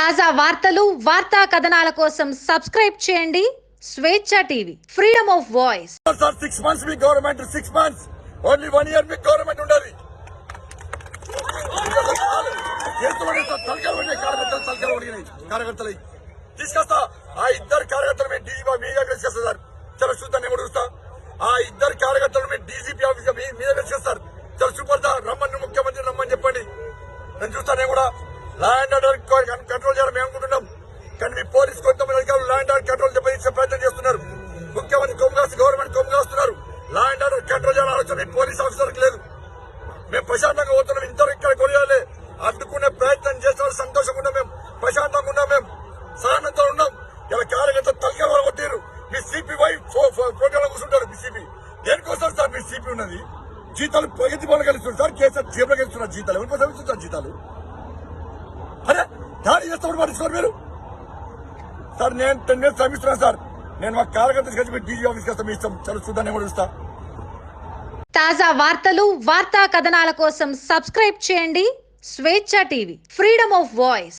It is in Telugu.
తాజా వార్తలు వార్తా కథనాల కోసం సబ్స్క్రైబ్ చేయండి. Swecha TV freedom of voice. Sir six months me government six months only one year me government ఉండాలి. కార్యకర్తలు తీసుకొస్తా. ఆ ఇద్దరు కార్యకర్తలు మీ డీజీపీ మీ దగ్గర చేస్తా సార్. చాలా చూద్దాం నేను చూస్తా. ఆ ఇద్దరు కార్యకర్తలు మీ డీజీపీ ఆఫీస్ మీ దగ్గర చేస్తారు చాలా సూపర్ సార్ రమ్మని ముఖ్యమంత్రి రమ్మని చెప్పండి. నేను చూస్తా నేను కూడా. లా అండ్ ఆర్డర్ కంట్రోల్ చేయాలని మేము అనుకుంటున్నాం. కానీ మీ పోలీస్ కొంతమంది అధికారులు లా అండ్ ఆర్డర్ కంట్రోల్ దెబ్బతీసే ప్రయత్నం చేస్తున్నారు. ముఖ్యమంత్రి కొమ్ముగాసి గవర్నమెంట్ కొమ్మగాస్తున్నారు. లా అండ్ ఆర్డర్ కంట్రోల్ చేయాలని ఆలోచన మీ పోలీస్ ఆఫీసర్కి లేదు. మేము ప్రశాంతంగా పోతున్నాం. ఇంతవరకు ఇక్కడ కొనియాలి. అడ్డుకునే ప్రయత్నం చేస్తారు సంతోషంగా ఉన్నాం మేము. ప్రశాంతంగా ఉన్నాం మేము. సహనంతో ఉన్నాం. ఇలా కార్యకర్త తలకే వాళ్ళు కొట్టారు మీ సిపి ఫోటోలో కూర్చుంటారు మీ సిపి దేనికోసం సార్ మీ సిపి ఉన్నది? జీతాలు ప్రగతి పనులు కలుస్తున్నారు సార్. కేసీఆర్ జీబులు కలుస్తున్నారు జీతాలు. ఎవరికోసం ఇస్తున్నారు జీతాలు? దాడి పట్టించుకోరు మీరు? సార్ నేను టెన్ డేస్ శ్రమిస్తున్నాను సార్. నేను మా కార్యకర్త కలిసి మీ డీజీ ఆఫీస్కి వస్తాం మీ ఇష్టం. చలో చూద్దాం కూడా చూస్తా. తాజా వార్తలు వార్తా కథనాల కోసం సబ్స్క్రైబ్ చేయండి. Swecha TV freedom of voice.